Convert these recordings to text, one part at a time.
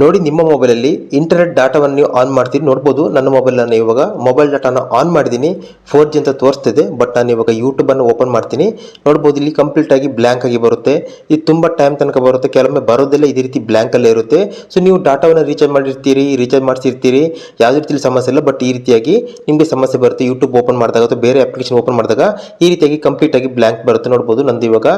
ನೋಡಿ, ನಿಮ್ಮ ಮೊಬೈಲಲ್ಲಿ ಇಂಟರ್ನೆಟ್ ಡಾಟಾವನ್ನು ನೀವು ಆನ್ ಮಾಡ್ತೀರಿ. ನೋಡ್ಬೋದು, ನನ್ನ ಮೊಬೈಲ್ ನಾನು ಇವಾಗ ಮೊಬೈಲ್ ಡಾಟಾನ ಆನ್ ಮಾಡಿದ್ದೀನಿ. ಫೋರ್ ಜಿ ಅಂತ ತೋರಿಸ್ತಿದೆ, ಬಟ್ ನಾನು ಇವಾಗ ಯೂಟ್ಯೂಬನ್ನು ಓಪನ್ ಮಾಡ್ತೀನಿ. ನೋಡ್ಬೋದು, ಇಲ್ಲಿ ಕಂಪ್ಲೀಟ್ ಆಗಿ ಬ್ಲ್ಯಾಂಕ್ ಆಗಿ ಬರುತ್ತೆ. ಇದು ತುಂಬ ಟೈಮ್ ತನಕ ಬರುತ್ತೆ. ಕೆಲವೊಮ್ಮೆ ಬರೋದೆಲ್ಲ ಇದೇ ರೀತಿ ಬ್ಲ್ಯಾಂಕಲ್ಲೇ ಇರುತ್ತೆ. ಸೊ ನೀವು ಡಾಟಾವನ್ನು ರೀಚಾರ್ಜ್ ಮಾಡಿರ್ತೀರಿ ರೀಚಾರ್ಜ್ ಮಾಡಿಸಿರ್ತೀರಿ. ಯಾವುದೇ ರೀತಿ ಸಮಸ್ಯೆ ಇಲ್ಲ, ಬಟ್ ಈ ರೀತಿಯಾಗಿ ನಿಮಗೆ ಸಮಸ್ಯೆ ಬರುತ್ತೆ. ಯೂಟ್ಯೂಬ್ ಓಪನ್ ಮಾಡಿದಾಗ ಅಥವಾ ಬೇರೆ ಅಪ್ಲಿಕೇಶನ್ ಓಪನ್ ಮಾಡಿದಾಗ ಈ ರೀತಿಯಾಗಿ ಕಂಪ್ಲೀಟ್ ಆಗಿ ಬ್ಲ್ಯಾಂಕ್ ಬರುತ್ತೆ. ನೋಡ್ಬೋದು, ನಂದು ಇವಾಗ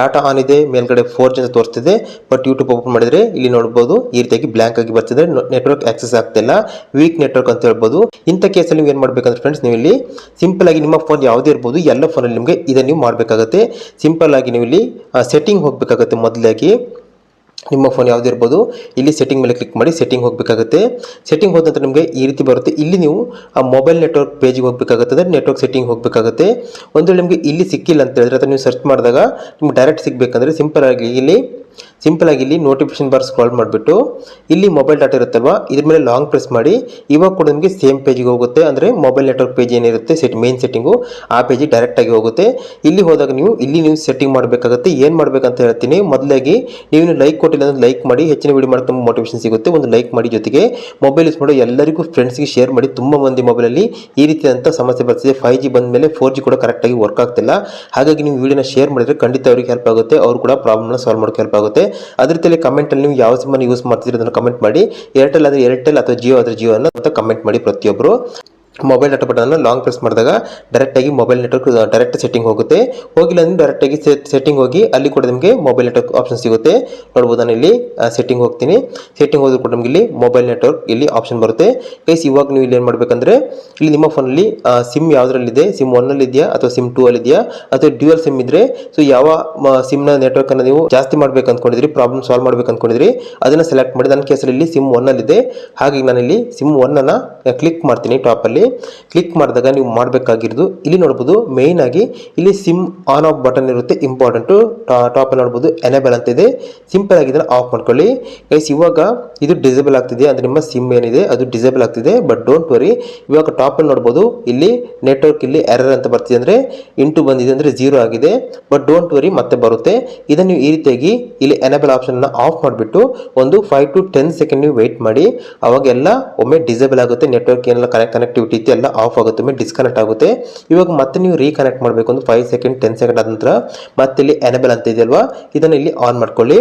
ಡಾಟಾ ಆನ್ ಇದೆ, ಮೇಲ್ಗಡೆ ಫೋರ್ ಜಿ ಅಂತ ತೋರಿಸ್ತಿದೆ. ಬಟ್ ಯೂಟ್ಯೂಬ್ ಓಪನ್ ಮಾಡಿದ್ರೆ ಇಲ್ಲಿ ನೋಡ್ಬೋದು ಈ ರೀತಿಯಾಗಿ ಬ್ಲ್ಯಾಂಕ್ ಆಗಿ ಬರ್ತಿದೆ ನೆಟ್ವರ್ಕ್ ಆಕ್ಸೆಸ್ ಆಗ್ತಿಲ್ಲ ವೀಕ್ ನೆಟ್ವರ್ಕ್ ಅಂತ ಹೇಳ್ಬೋದು. ಇಂಥ ಕೇಸಲ್ಲಿ ನೀವು ಏನು ಮಾಡಬೇಕಂದ್ರೆ ಫ್ರೆಂಡ್ಸ್ ನೀವು ಇಲ್ಲಿ ಸಿಂಪಲ್ ಆಗಿ ನಿಮ್ಮ ಫೋನ್ ಯಾವುದೇ ಇರ್ಬೋದು, ಎಲ್ಲ ಫೋನಲ್ಲಿ ನಿಮಗೆ ಇದನ್ನು ನೀವು ಮಾಡಬೇಕಾಗುತ್ತೆ. ಸಿಂಪಲ್ ಆಗಿ ನೀವು ಇಲ್ಲಿ ಸೆಟ್ಟಿಂಗ್ ಹೋಗಬೇಕಾಗುತ್ತೆ ಮೊದಲಾಗಿ. ನಿಮ್ಮ ಫೋನ್ ಯಾವ್ದು ಇರ್ಬೋದು, ಇಲ್ಲಿ ಸೆಟ್ಟಿಂಗ್ ಮೇಲೆ ಕ್ಲಿಕ್ ಮಾಡಿ ಸೆಟ್ಟಿಂಗ್ ಹೋಗಬೇಕಾಗುತ್ತೆ. ಸೆಟ್ಟಿಂಗ್ ಹೋದ ನಂತರ ನಿಮಗೆ ಈ ರೀತಿ ಬರುತ್ತೆ. ಇಲ್ಲಿ ನೀವು, ಆ ಮೊಬೈಲ್ ನೆಟ್ವರ್ಕ್ ಪೇಜಿಗೆ ಹೋಗಬೇಕಾಗುತ್ತೆ. ನೆಟ್ವರ್ಕ್ ಸೆಟ್ಟಿಂಗ್ ಹೋಗಬೇಕಾಗುತ್ತೆ. ಒಂದು ನಿಮಗೆ ಇಲ್ಲಿ ಸಿಕ್ಕಿಲ್ಲ ಅಂತ ಹೇಳಿದ್ರೆ, ಅಥವಾ ನೀವು ಸರ್ಚ್ ಮಾಡಿದಾಗ ನಿಮ್ಗೆ ಡೈರೆಕ್ಟ್ ಸಿಗಬೇಕಂದ್ರೆ ಸಿಂಪಲ್ ಆಗಿ ಇಲ್ಲಿ ಸಿಂಪಲ್ ಆಗಿ ಇಲ್ಲಿ ನೋಟಿಫಿಕೇಶನ್ ಬಾರ್ ಸ್ಕ್ರಾಲ್ ಮಾಡಿಬಿಟ್ಟು ಇಲ್ಲಿ ಮೊಬೈಲ್ ಡಾಟಾ ಇರುತ್ತಲ್ವಾ? ಇದ್ರ ಮೇಲೆ ಲಾಂಗ್ ಪ್ರೆಸ್ ಮಾಡಿ. ಇವಾಗ ಕೂಡ ನಿಮಗೆ ಸೇಮ್ ಪೇಜಿಗೆ ಹೋಗುತ್ತೆ. ಅಂದರೆ ಮೊಬೈಲ್ ನೆಟ್ವರ್ಕ್ ಪೇಜ್ ಏನಿರುತ್ತೆ ಸೆಟ್ ಮೇನ್ ಸೆಟ್ಟಿಂಗು ಆ ಪೇಜಿಗೆ ಡೈರೆಕ್ಟ್ ಆಗಿ ಹೋಗುತ್ತೆ. ಇಲ್ಲಿ ಹೋದಾಗ ನೀವು, ಇಲ್ಲಿ ನೀವು ಸೆಟ್ಟಿಂಗ್ ಮಾಡಬೇಕಾಗುತ್ತೆ. ಏನು ಮಾಡಬೇಕಂತ ಹೇಳ್ತೀನಿ. ಮೊದಲಾಗಿ ನೀವು ಲೈಕ್ ಕೊಟ್ಟಿಲ್ಲ ಅಂದರೆ ಲೈಕ್ ಮಾಡಿ. ಹೆಚ್ಚಿನ ವಿಡಿಯೋ ಮಾಡೋಕೆ ತುಂಬ ಮೋಟಿವೇಶನ್ ಸಿಗುತ್ತೆ. ಒಂದು ಲೈಕ್ ಮಾಡಿ ಜೊತೆಗೆ ಮೊಬೈಲ್ ಯೂಸ್ ಮಾಡೋ ಎಲ್ಲರಿಗೂ ಫ್ರೆಂಡ್ಸ್ಗೆ ಶೇರ್ ಮಾಡಿ. ತುಂಬ ಮಂದಿ ಮೊಬೈಲಲ್ಲಿ ಈ ರೀತಿಯಾದಂಥ ಸಮಸ್ಯೆ ಬರ್ತಿದೆ. ಫೈವ್ ಜಿ ಬಂದ ಮೇಲೆ ಫೋರ್ ಜಿ ಕೂಡ ಕರೆಕ್ಟಾಗಿ ವರ್ಕ್ ಆಗ್ತಿಲ್ಲ. ಹಾಗಾಗಿ ನೀವು ವಿಡಿಯೋನ ಶೇರ್ ಮಾಡಿದರೆ ಖಂಡಿತ ಅವರಿಗೆ ಹೆಲ್ಪ್ ಆಗುತ್ತೆ. ಅವರು ಕೂಡ ಪ್ರಾಬ್ಲಮ್ನ ಸಾಲ್ವ್ ಮಾಡೋಕ್ಕೆ ಹೆಲ್ಪ್ ಆಗುತ್ತೆ. ಅದೇ ರೀತಿಯಲ್ಲಿ ಕಮೆಂಟಲ್ಲಿ ನೀವು ಯಾವ ಸಿಮ್ಮನ್ನು ಯೂಸ್ ಮಾಡ್ತಿದ್ರೆ ಅದನ್ನು ಕಮೆಂಟ್ ಮಾಡಿ ಏರ್ಟೆಲ್ ಆದ್ರೆ ಏರ್ಟೆಲ್ ಅಥವಾ ಜಿಯೋ ಆದರೆ ಜಿಯೋ ಅನ್ನೋ ಕಮೆಂಟ್ ಮಾಡಿ ಪ್ರತಿಯೊಬ್ಬರು mobile data button long press ಮಾಡಿದಾಗ ಡೈರೆಕ್ಟಾಗಿ ಮೊಬೈಲ್ ನೆಟ್ವರ್ಕ್ ಡೈರೆಕ್ಟ್ ಸೆಟ್ಟಿಂಗ್ ಹೋಗುತ್ತೆ. ಹೋಗಿಲ್ಲ ಅಂದ್ರೆ ಡೈರೆಕ್ಟಾಗಿ ಸೆಟ್ಟಿಂಗ್ ಹೋಗಿ ಅಲ್ಲಿ ಕೂಡ ನಿಮಗೆ ಮೊಬೈಲ್ ನೆಟ್ವರ್ಕ್ ಆಪ್ಷನ್ ಸಿಗುತ್ತೆ. ನೋಡ್ಬೋದು ನಾನು ಇಲ್ಲಿ ಸೆಟ್ಟಿಂಗ್ ಹೋಗ್ತೀನಿ. ಸೆಟ್ಟಿಂಗ್ ಹೋದ್ರೆ ಕೂಡ ನಿಮಗೆ ಇಲ್ಲಿ ಮೊಬೈಲ್ ನೆಟ್ವರ್ಕ್ ಇಲ್ಲಿ ಆಪ್ಷನ್ ಬರುತ್ತೆ. ಗೈಸ್ ಇವಾಗ ನೀವು ಇಲ್ಲಿ ಏನು ಮಾಡಬೇಕಂದ್ರೆ, ಇಲ್ಲಿ ನಿಮ್ಮ ಫೋನಲ್ಲಿ ಸಿಮ್ ಯಾವುದ್ರಲ್ಲಿದೆ? ಸಿಮ್ ಒನ್ನಲ್ಲಿ ಇದೆಯಾ ಅಥವಾ ಸಿಮ್ ಟೂ ಅಲ್ಲಿ ಇದೆಯಾ ಅಥವಾ ಡ್ಯೂಯಲ್ ಸಿಮ್ ಇದ್ರೆ ಸೊ ಯಾವ ಸಿಮ್ನ ನೆಟ್ವರ್ಕ್ ಅನ್ನು ನೀವು ಜಾಸ್ತಿ ಮಾಡ್ಬೇಕು ಅಂದ್ಕೊಂಡಿದ್ರಿ ಪ್ರಾಬ್ಲಮ್ ಸಾಲ್ವ್ ಮಾಡ್ಬೇಕು ಅಂದ್ಕೊಂಡಿದ್ರಿ ಅದನ್ನ ಸೆಲೆಕ್ಟ್ ಮಾಡಿ, ನನ್ನ ಕೇಸಲ್ಲಿ ಇಲ್ಲಿ ಸಿಮ್ ಒನ್ನಲ್ಲಿದೆ ಹಾಗಾಗಿ ನಾನು ಇಲ್ಲಿ ಸಿಮ್ ಒನ್ನನ್ನು ಕ್ಲಿಕ್ ಮಾಡ್ತೀನಿ ಟಾಪ್ ಕ್ಲಿಕ್ ಮಾಡಿದಾಗ ನೀವು ಮಾಡಬೇಕಾಗಿರೋದು ಇಲ್ಲಿ ನೋಡ್ಬೋದು ಮೇಯ್ನ್ ಆಗಿ ಇಲ್ಲಿ ಸಿಮ್ ಆನ್ ಆಫ್ ಬಟನ್ ಇರುತ್ತೆ ಇಂಪಾರ್ಟೆಂಟು ಟಾಪ್ ನೋಡ್ಬೋದು ಎನೇಬಲ್ ಅಂತ ಇದೆ. ಸಿಂಪಲ್ ಆಗಿ ಇದನ್ನು ಆಫ್ ಮಾಡ್ಕೊಳ್ಳಿ. ಗೈಸ್ ಇವಾಗ ಇದು ಡಿಸೇಬಲ್ ಆಗ್ತಿದೆ ಅಂದ್ರೆ ನಿಮ್ಮ ಸಿಮ್ ಏನಿದೆ, ಅದು ಡಿಸೇಬಲ್ ಆಗ್ತಿದೆ ಬಟ್ ಡೋಂಟ್ ವರಿ ಇವಾಗ ಟಾಪ್ ಅಲ್ಲಿ ನೋಡ್ಬೋದು, ಇಲ್ಲಿ ನೆಟ್ವರ್ಕ್ ಇಲ್ಲಿ ಎರರ್ ಅಂತ ಬರ್ತಿದೆ ಅಂದ್ರೆ ಇಂಟು ಬಂದಿದೆ ಅಂದರೆ ಜೀರೋ ಆಗಿದೆ ಬಟ್ ಡೋಂಟ್ ವರಿ ಮತ್ತೆ ಬರುತ್ತೆ. ಇದನ್ನು ನೀವು ಈ ರೀತಿಯಾಗಿ ಇಲ್ಲಿ ಎನೇಬಲ್ ಆಪ್ಷನ್ ಆಫ್ ಮಾಡಿಬಿಟ್ಟು ಒಂದು ಫೈವ್ ಟು ಟೆನ್ ಸೆಕೆಂಡ್ ನೀವು ವೆಯ್ಟ್ ಮಾಡಿ. ಅವಾಗೆಲ್ಲ ಒಮ್ಮೆ ಡಿಸೇಬಲ್ ಆಗುತ್ತೆ ನೆಟ್ವರ್ಕ್ ಏನೆಲ್ಲ ಕನೆಕ್ಟ್ ಕನೆಕ್ಟಿವಿಟಿ ಇತ್ತು ಎಲ್ಲ ಆಫ್ ಆಗುತ್ತೆ ಡಿಸ್ಕನೆಕ್ಟ್ ಆಗುತ್ತೆ. ಇವಾಗ ಮತ್ತೆ ನೀವು ರೀಕನೆಕ್ಟ್ ಮಾಡಬೇಕು ಒಂದು ಫೈವ್ ಸೆಕೆಂಡ್ ಟೆನ್ ಸೆಕೆಂಡ್ ಆದ ನಂತರ ಮತ್ತೆ ಇಲ್ಲಿ ಎನೇಬಲ್ ಅಂತ ಇದೆಯಲ್ವಾ? ಇದನ್ನು ಇಲ್ಲಿ ಆನ್ ಮಾಡ್ಕೊಳ್ಳಿ.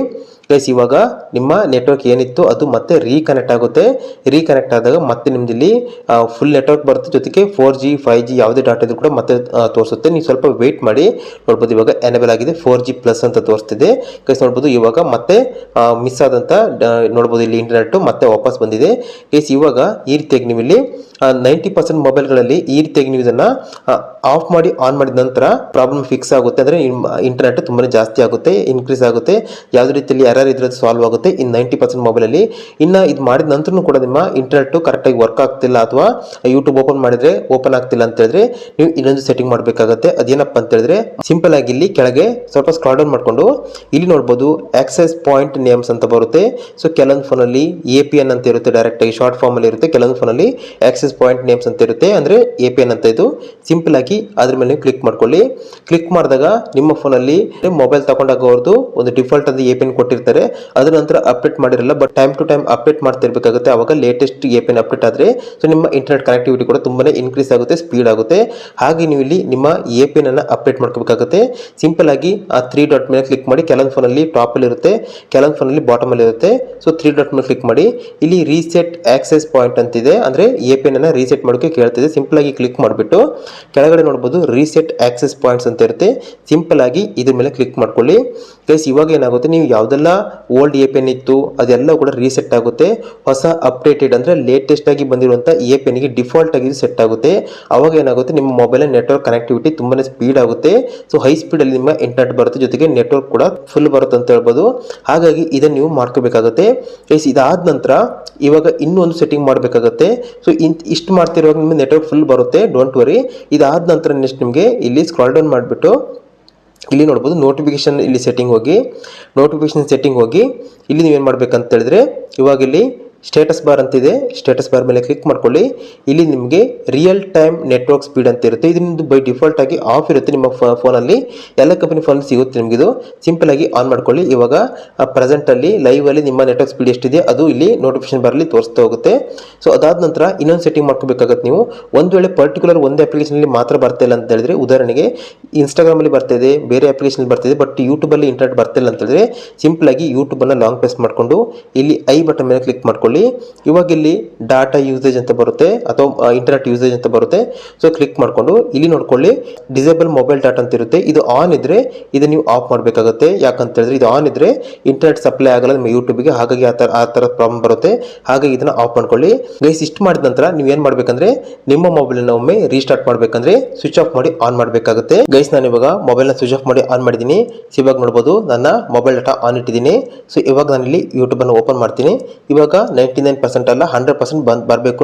ಗೈಸ್ ಇವಾಗ ನಿಮ್ಮ ನೆಟ್ವರ್ಕ್ ಏನಿತ್ತು ಅದು ಮತ್ತೆ ರೀಕನೆಕ್ಟ್ ಆಗುತ್ತೆ. ರೀಕನೆಕ್ಟ್ ಆದಾಗ ಮತ್ತೆ ನಿಮ್ದು ಇಲ್ಲಿ ಫುಲ್ ನೆಟ್ವರ್ಕ್ ಬರುತ್ತೆ. ಜೊತೆಗೆ ಫೋರ್ ಜಿ ಫೈವ್ ಜಿ ಯಾವುದೇ ಡಾಟಾ ಇದ್ರೂ ಕೂಡ ಮತ್ತೆ ತೋರಿಸುತ್ತೆ. ನೀವು ಸ್ವಲ್ಪ ವೇಟ್ ಮಾಡಿ. ನೋಡ್ಬೋದು ಇವಾಗ ಎನೇಬಲ್ ಆಗಿದೆ ಫೋರ್ ಜಿ ಪ್ಲಸ್ ಅಂತ ತೋರಿಸ್ತಿದೆ. ಗೈಸ್ ನೋಡ್ಬೋದು ಇವಾಗ ಮತ್ತೆ ಮಿಸ್ ಆದಂಥ ಡ- ನೋಡ್ಬೋದು ಇಲ್ಲಿ ಇಂಟರ್ನೆಟ್ ಮತ್ತೆ ವಾಪಸ್ ಬಂದಿದೆ. ಗೈಸ್ ಇವಾಗ ಈ ರೀತಿಯಾಗಿ ನೀವು ಇಲ್ಲಿ ನೈಂಟಿ ಪರ್ಸೆಂಟ್ ಮೊಬೈಲ್ಗಳಲ್ಲಿ ಈ ರೀತಿಯಾಗಿ ನೀವು ಇದನ್ನ ಆಫ್ ಮಾಡಿ ಆನ್ ಮಾಡಿದ ನಂತರ ಪ್ರಾಬ್ಲಮ್ ಫಿಕ್ಸ್ ಆಗುತ್ತೆ. ಅಂದರೆ ಇಂಟರ್ನೆಟ್ ತುಂಬಾ ಜಾಸ್ತಿ ಆಗುತ್ತೆ ಇನ್ಕ್ರೀಸ್ ಆಗುತ್ತೆ. ಯಾವುದೇ ರೀತಿಯಲ್ಲಿ ಎರರ್ ಇದ್ರೆ ಸಾಲ್ವ್ ಆಗುತ್ತೆ, ಇನ್ ನೈಂಟಿ ಪರ್ಸೆಂಟ್ ಮೊಬೈಲಲ್ಲಿ ಇನ್ನು ಇದು ಮಾಡಿದ ನಂತರ ಕೂಡ ನಿಮ್ಮ ಇಂಟರ್ನೆಟ್ ಕರೆಕ್ಟಾಗಿ ವರ್ಕ್ ಆಗ್ತಿಲ್ಲ ಅಥವಾ ಯೂಟ್ಯೂಬ್ ಓಪನ್ ಮಾಡಿದ್ರೆ ಓಪನ್ ಆಗ್ತಿಲ್ಲ ಅಂತ ಹೇಳಿದ್ರೆ ನೀವು ಇನ್ನೊಂದು ಸೆಟ್ಟಿಂಗ್ ಮಾಡಬೇಕಾಗುತ್ತೆ. ಅದೇನಪ್ಪ ಅಂತ ಹೇಳಿದ್ರೆ ಸಿಂಪಲ್ ಆಗಿ ಇಲ್ಲಿ ಕೆಳಗೆ ಸ್ವಲ್ಪ ಸ್ಕ್ರಾಲ್ ಡೌನ್ ಮಾಡಿಕೊಂಡು ಇಲ್ಲಿ ನೋಡ್ಬೋದು ಆಕ್ಸೆಸ್ ಪಾಯಿಂಟ್ ನೇಮ್ಸ್ ಅಂತ ಬರುತ್ತೆ. ಸೊ ಕೆಲವೊಂದು ಫೋನಲ್ಲಿ ಎ ಪಿ ಎನ್ ಅಂತ ಇರುತ್ತೆ ಡೈರೆಕ್ಟ್ ಆಗಿ ಶಾರ್ಟ್ ಫಾರ್ಮ್ ಅಲ್ಲಿ ಇರುತ್ತೆ. ಕೆಲವೊಂದು ಫೋನಲ್ಲಿ ಆಕ್ಸೆಸ್ ಪಾಯಿಂಟ್ ನೇಮ್ಸ್ ಅಂತ ಇರುತ್ತೆ. ಅಂದ್ರೆ ಎ ಪಿ ಎನ್ ಅಂತ ಇದು. ಸಿಂಪಲ್ ಆಗಿ ಅದ್ರ ಮೇಲೆ ಕ್ಲಿಕ್ ಮಾಡ್ಕೊಳ್ಳಿ. ಕ್ಲಿಕ್ ಮಾಡಿದಾಗ ನಿಮ್ಮ ಫೋನಲ್ಲಿ ಮೊಬೈಲ್ ತಗೊಂಡಾಗ ಅವ್ರದ್ದು ಒಂದು ಡಿಫಾಲ್ಟ್ ಅಂತ ಎ ಪಿ ಎನ್ ಕೊಟ್ಟಿರ್ತಾರೆ. ಅದ್ರ ನಂತರ ಅಪ್ಡೇಟ್ ಮಾಡಿರಲ್ಲ but time to time update ಮಾಡ್ತಿರ್ಬೇಕಾಗುತ್ತೆ. ಅವಾಗ latest A P N update ಆದರೆ ಸೊ ನಿಮ್ಮ ಇಂಟರ್ನೆಟ್ ಕನೆಕ್ಟಿವಿಟಿ ಕೂಡ ತುಂಬಾ ಇನ್ಕ್ರೀಸ್ ಆಗುತ್ತೆ ಸ್ಪೀಡ್ ಆಗುತ್ತೆ. ಹಾಗೆ ನೀವು ಇಲ್ಲಿ ನಿಮ್ಮ ಎ ಪಿ ಎನ್ ಅನ್ನು ಅಪ್ಡೇಟ್ ಮಾಡ್ಕೋಬೇಕಾಗುತ್ತೆ. ಸಿಂಪಲ್ ಆಗಿ ಆ ತ್ರೀ ಡಾಟ್ ಮೇಲೆ ಕ್ಲಿಕ್ ಮಾಡಿ ಕೆಲವೊಂದು ಫೋನಲ್ಲಿ ಟಾಪ್ ಅಲ್ಲಿ ಇರುತ್ತೆ ಕೆಲವೊಂದು ಫೋನಲ್ಲಿ ಬಾಟಮ್ ಅಲ್ಲಿ ಇರುತ್ತೆ. ಸೊ ತ್ರೀ ಡಾಟ್ ಮೇಲೆ ಕ್ಲಿಕ್ ಮಾಡಿ, ಇಲ್ಲಿ ರೀಸೆಟ್ ಆಕ್ಸೆಸ್ ಪಾಯಿಂಟ್ ಅಂತಿದೆ, ಅಂದ್ರೆ ಎ ಪಿ ಎನ್ ಅನ್ನ ರೀಸೆಟ್ ಮಾಡೋಕೆ ಕೇಳ್ತಿದೆ. ಸಿಂಪಲ್ ಆಗಿ ಕ್ಲಿಕ್ ಮಾಡಿಬಿಟ್ಟು, ಕೆಳಗಡೆ ನೋಡ್ಬೋದು ರೀಸೆಟ್ ಆಕ್ಸೆಸ್ ಪಾಯಿಂಟ್ಸ್ ಅಂತ ಇರುತ್ತೆ. ಸಿಂಪಲ್ ಆಗಿ ಇದ್ರ ಮೇಲೆ ಕ್ಲಿಕ್ ಮಾಡ್ಕೊಳ್ಳಿ. ಪ್ಲಸ್ ಇವಾಗ ಏನಾಗುತ್ತೆ, ನೀವು ಯಾವುದೆಲ್ಲ ಓಲ್ಡ್ ಎ ಪೆನ್ ಇತ್ತು, ಅದೆಲ್ಲ ಕೂಡ ರೀಸೆಟ್ ಆಗುತ್ತೆ. ಹೊಸ ಅಪ್ಡೇಟೆಡ್ ಅಂದರೆ ಲೇಟೆಸ್ಟ್ ಆಗಿ ಬಂದಿರುವಂಥ ಎ ಪೆನ್ಗೆ ಡಿಫಾಲ್ಟ್ ಆಗಿ ಸೆಟ್ ಆಗುತ್ತೆ. ಅವಾಗ ಏನಾಗುತ್ತೆ, ನಿಮ್ಮ ಮೊಬೈಲ್ ನೆಟ್ವರ್ಕ್ ಕನೆಕ್ಟಿವಿಟಿ ತುಂಬಾ ಸ್ಪೀಡ್ ಆಗುತ್ತೆ. ಸೊ ಹೈ ಸ್ಪೀಡಲ್ಲಿ ನಿಮ್ಮ ಇಂಟರ್ನೆಟ್ ಬರುತ್ತೆ, ಜೊತೆಗೆ ನೆಟ್ವರ್ಕ್ ಕೂಡ ಫುಲ್ ಬರುತ್ತೆ ಅಂತ ಹೇಳ್ಬೋದು. ಹಾಗಾಗಿ ಇದನ್ನು ನೀವು ಮಾಡ್ಕೋಬೇಕಾಗುತ್ತೆ. ಎಸ್ ಇದಾದ ನಂತರ ಇವಾಗ ಇನ್ನೊಂದು ಸೆಟ್ಟಿಂಗ್ ಮಾಡಬೇಕಾಗುತ್ತೆ. ಸೊ ಇಂತ ಇಷ್ಟು ಮಾಡ್ತಿರುವಾಗ ನಿಮ್ಮ ನೆಟ್ವರ್ಕ್ ಫುಲ್ ಬರುತ್ತೆ ಡೋಂಟ್ ವರಿ ಇದಾದ ನಂತರ ನೆಕ್ಸ್ಟ್ ನಿಮಗೆ ಇಲ್ಲಿ ಸ್ಕ್ರಾಲ್ ಡೌನ್ ಮಾಡಿಬಿಟ್ಟು ಇಲ್ಲಿ ನೋಡ್ಬೋದು ನೋಟಿಫಿಕೇಶನ್ ಇಲ್ಲಿ ಸೆಟ್ಟಿಂಗ್ ಹೋಗಿ ನೋಟಿಫಿಕೇಶನ್ ಸೆಟ್ಟಿಂಗ್ ಹೋಗಿ, ಇಲ್ಲಿ ನೀವೇನು ಮಾಡ್ಬೇಕಂತ ಹೇಳಿದ್ರೆ, ಇವಾಗ ಇಲ್ಲಿ ಸ್ಟೇಟಸ್ ಬಾರ್ ಅಂತಿದೆ. ಸ್ಟೇಟಸ್ ಬಾರ್ ಮೇಲೆ ಕ್ಲಿಕ್ ಮಾಡ್ಕೊಳ್ಳಿ. ಇಲ್ಲಿ ನಿಮಗೆ ರಿಯಲ್ ಟೈಮ್ ನೆಟ್ವರ್ಕ್ ಸ್ಪೀಡ್ ಅಂತ ಇರುತ್ತೆ. ಇದು ನಿಮ್ಮದು ಬೈ ಡಿಫಾಲ್ಟ್ ಆಗಿ ಆಫ್ ಇರುತ್ತೆ ನಿಮ್ಮ ಫೋನಲ್ಲಿ ಎಲ್ಲ ಕಂಪನಿ ಫೋನ್ ಸಿಗುತ್ತೆ ನಿಮಗೆ ಇದು. ಸಿಂಪಲ್ ಆಗಿ ಆನ್ ಮಾಡ್ಕೊಳ್ಳಿ. ಇವಾಗ ಪ್ರೆಸೆಂಟ್ ಅಲ್ಲಿ ಲೈವ್ ಅಲ್ಲಿ ನಿಮ್ಮ ನೆಟ್ವರ್ಕ್ ಸ್ಪೀಡ್ ಎಷ್ಟಿದೆ, ಅದು ಇಲ್ಲಿ ನೋಟಿಫಿಕೇಶನ್ ಬರಲಿ ತೋರಿಸ್ತಾ ಹೋಗುತ್ತೆ. ಸೊ ಅದಾದ ನಂತರ ಇನ್ನೊಂದು ಸೆಟ್ಟಿಂಗ್ ಮಾಡ್ಕೋಬೇಕಾಗತ್ತೆ ನೀವು. ಒಂದು ವೇಳೆ ಪರ್ಟಿಕ್ಯುಲರ್ ಒಂದೇ ಅಪ್ಲಿಕೇಶನಲ್ಲಿ ಮಾತ್ರ ಬರ್ತಾ ಇಲ್ಲ ಅಂತ ಹೇಳಿದ್ರೆ, ಉದಾಹರಣೆಗೆ ಇನ್ಸ್ಟಾಗ್ರಾಮಲ್ಲಿ ಬರ್ತಾ ಇದೆ, ಬೇರೆ ಅಪ್ಲಿಕೇಶನ್ ಬರ್ತಾ ಇದೆ ಬಟ್ ಯೂಟ್ಯೂಬಲ್ಲಿ ಇಂಟರ್ನೆಟ್ ಬರ್ತಿಲ್ಲ ಅಂತ ಹೇಳಿದ್ರೆ ಸಿಂಪಲ್ ಆಗಿ ಯೂಟ್ಯೂಬನ್ನು ಲಾಂಗ್ ಪ್ರೆಸ್ ಮಾಡಿಕೊಂಡು, ಇಲ್ಲಿ ಐ ಬಟನ್ ಮೇಲೆ ಕ್ಲಿಕ್ ಮಾಡ್ಕೊಳ್ಳಿ. ಇವಾಗ ಇಲ್ಲಿ ಡಾಟಾ ಯೂಸೇಜ್ ಅಂತ ಬರುತ್ತೆ, ಅಥವಾ ಇಂಟರ್ನೆಟ್ ಯೂಸೇಜ್ ಅಂತ ಬರುತ್ತೆ. ಸೊ ಕ್ಲಿಕ್ ಮಾಡಿಕೊಂಡು, ಇಲ್ಲಿ ನೋಡ್ಕೊಳ್ಳಿ ಡಿಸೇಬಲ್ ಮೊಬೈಲ್ ಡಾಟಾ ಅಂತ ಇರುತ್ತೆ. ಇದು ಆನ್ ಇದ್ರೆ, ಇದು ನೀವು ಆಫ್ ಮಾಡಬೇಕಾಗುತ್ತೆ. ಯಾಕಂತ ಹೇಳಿದ್ರೆ, ಇದು ಆನ್ ಇದ್ರೆ ಇಂಟರ್ನೆಟ್ ಸಪ್ಲೈ ಆಗಲ್ಲ ನಿಮ್ಮ ಯೂಟ್ಯೂಬ್ಗೆ ಹಾಗಾಗಿ ಆ ಥರ ಆ ಥರ ಪ್ರಾಬ್ಲಮ್ ಬರುತ್ತೆ. ಹಾಗಾಗಿ ಇದನ್ನ ಆಫ್ ಮಾಡ್ಕೊಳ್ಳಿ. ಗೈಸ್ ಇಷ್ಟು ಮಾಡಿದ ನಂತರ, ನೀವು ಏನು ಮಾಡಬೇಕಂದ್ರೆ, ನಿಮ್ಮ ಮೊಬೈಲ್ನ ಒಮ್ಮೆ ರೀಸ್ಟಾರ್ಟ್ ಮಾಡಬೇಕಂದ್ರೆ ಸ್ವಿಚ್ ಆಫ್ ಮಾಡಿ ಆನ್ ಮಾಡಬೇಕಾಗುತ್ತೆ. ಗೈಸ್ ನಾನು ಇವಾಗ ಮೊಬೈಲ್ನ ಸ್ವಿಚ್ ಆಫ್ ಮಾಡಿ ಆನ್ ಮಾಡಿದ್ದೀನಿ. ಸೊ ಇವಾಗ ನೋಡ್ಬೋದು, ನನ್ನ ಮೊಬೈಲ್ ಡಾಟಾ ಆನ್ ಇಟ್ಟಿದ್ದೀನಿ. ಸೊ ಇವಾಗ ನಾನು ಇಲ್ಲಿ ಯೂಟ್ಯೂಬನ್ನು ಓಪನ್ ಮಾಡ್ತೀನಿ. ಇವಾಗ ನೈಂಟಿ ನೈನ್ ಪರ್ಸೆಂಟ್ ಅಲ್ಲ ಹಂಡ್ರೆಡ್ ಪರ್ಸೆಂಟ್ ಬಂದ್ ಬರಬೇಕು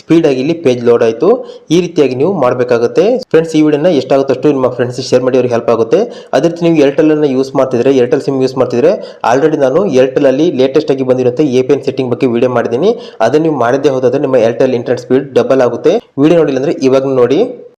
ಸ್ಪೀಡ್ ಸ್ಪೀಡಾಗಿ ಇಲ್ಲಿ ಪೇಜ್ ಲೋಡ್ ಆಯಿತು. ಈ ರೀತಿಯಾಗಿ ನೀವು ಮಾಡಬೇಕಾಗುತ್ತೆ. ಫ್ರೆಂಡ್ಸ್ ಈ ವಿಡಿಯೋನ ಎಷ್ಟಾಗುತ್ತಷ್ಟು ನಿಮ್ಮ ಫ್ರೆಂಡ್ಸ್ ಶೇರ್ ಮಾಡಿ ಅವ್ರಿಗೆ ಹೆಲ್ಪ್ ಆಗುತ್ತೆ. ಅದೇ ರೀತಿ ನೀವು ಏರ್ಟೆಲ್ ಅನ್ನು ಯೂಸ್ ಮಾಡ್ತಿದ್ರೆ ಏರ್ಟೆಲ್ ಸಿಮ್ ಯೂಸ್ ಮಾಡ್ತಿದ್ರೆ ಆಲ್ರೆಡಿ ನಾನು ಏರ್ಟೆಲ್ ಅಲ್ಲಿ ಲೇಟೆಸ್ಟ್ ಆಗಿ ಬಂದಿರುತ್ತೆ ಎ ಪಿ ಎನ್ ಸೆಟ್ಟಿಂಗ್ ಬಗ್ಗೆ ವಿಡಿಯೋ ಮಾಡಿದ್ದೀನಿ. ಅದನ್ನ ನೀವು ಮಾಡದೇ ಹೋದಾದ್ರೆ ನಿಮ್ಮ ಏರ್ಟೆಲ್ ಇಂಟರ್ನೆಟ್ ಸ್ಪೀಡ್ ಡಬಲ್ ಆಗುತ್ತೆ. ವಿಡಿಯೋ ನೋಡಿಲ್ಲ ಅಂದ್ರೆ ಇವಾಗ ನೋಡಿ.